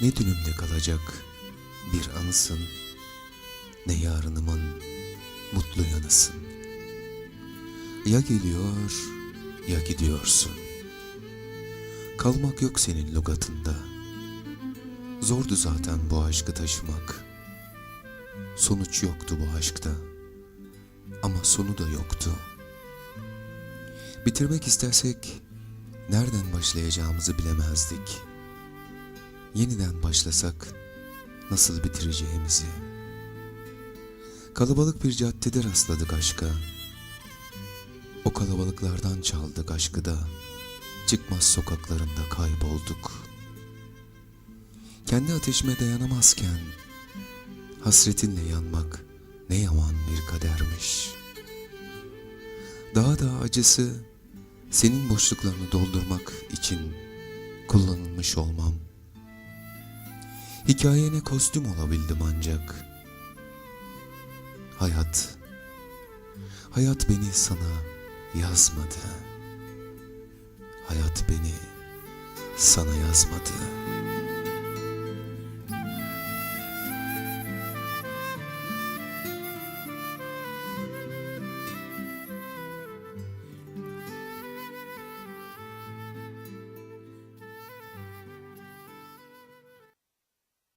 Ne dünümde kalacak bir anısın, ne yarınımın mutlu yanısın. Ya geliyor ya gidiyorsun. Kalmak yok senin lügatında. Zordu zaten bu aşkı taşımak. Sonuç yoktu bu aşkta. Ama sonu da yoktu. Bitirmek istesek nereden başlayacağımızı bilemezdik. Yeniden başlasak nasıl bitireceğimizi. Kalabalık bir caddede rastladık aşka. O kalabalıklardan çaldık aşkı da. Çıkmaz sokaklarında kaybolduk. Kendi ateşime dayanamazken hasretinle yanmak ne yaman bir kadermiş. Daha da acısı senin boşluklarını doldurmak için kullanılmış olmam. Hikayene kostüm olabildim ancak. Hayat, hayat beni sana yazmadı. Hayat beni sana yazmadı.